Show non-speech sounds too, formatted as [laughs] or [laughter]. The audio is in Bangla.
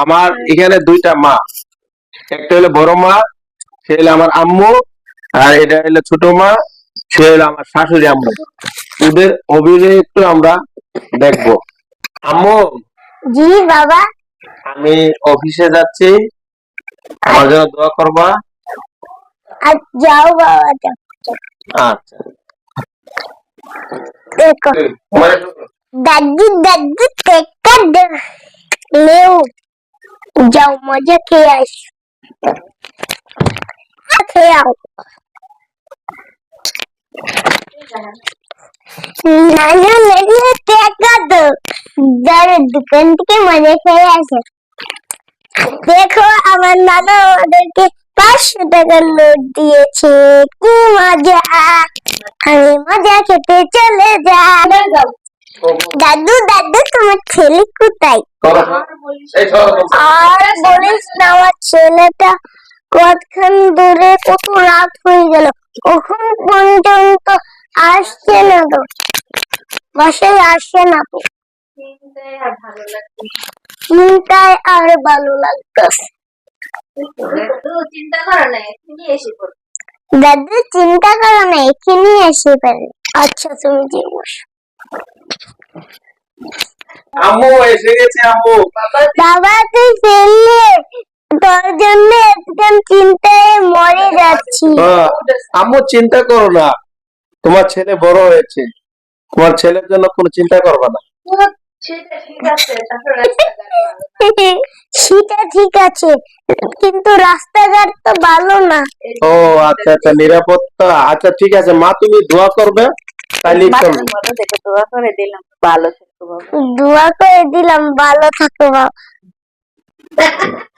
আমার এখানে দুইটা মা। একটা হলো বড় মা সে হলো আমার আম্মু আর এটা হলো ছোট মা সে হলো আমার শাশুড়ি আম্মু। ওদের অভিনয় একটু আমরা দেখব। আম্মু জি বাবা। আমি অফিসে যাচ্ছি। আমার জন্য দোয়া করবা। যাও বাবা যাও। আচ্ছা। দেখো। দাদু দাদু টেক্কা লেও যাও মজা খেয়ে আস খেয়ে আও নানু নানু টেক্কা দো দাঁড়ো দোকান থেকে মজা খেয়ে আসে দেখো আমার নানা আমাদেরকে পাঁচশো টাকার নোট দিয়েছে কি মজা আমি মজা খেতে চলে যা দাদু দাদু তোমার ছেলে কোথায়? আর বলিস না আমার ছেলেটা কতক্ষণ দূরে কত রাত হয়ে গেল। কখন পর্যন্ত আসছে না তো বাসায় আসছে না তো চিন্তায় আর ভালো লাগতেছে চিন্তা করো না তুমি এসে পড়ো। দাদু চিন্তা করো না এখানে এসে পারে আচ্ছা তুমি যে বসো। আম্মু এসে গেছে আম্মু। বাবা তুই ফেললে তোর জন্য একদম চিন্তায় মরে যাচ্ছি। আম্মু চিন্তা করো না। তোমার ছেলে বড় হয়েছে। তোমার ছেলের জন্য কোনো চিন্তা করবে না। সেটা ঠিক আছে কিন্তু রাস্তাঘাট তো ভালো না। ও আচ্ছা আচ্ছা নিরাপত্তা। আচ্ছা ঠিক আছে। মা তুমি দোয়া করবে। বাচ্চার দোয়া করে দিলাম ভালো থাকো বাবা। দোয়া করে দিলাম ভালো থাকো বাবা। [laughs]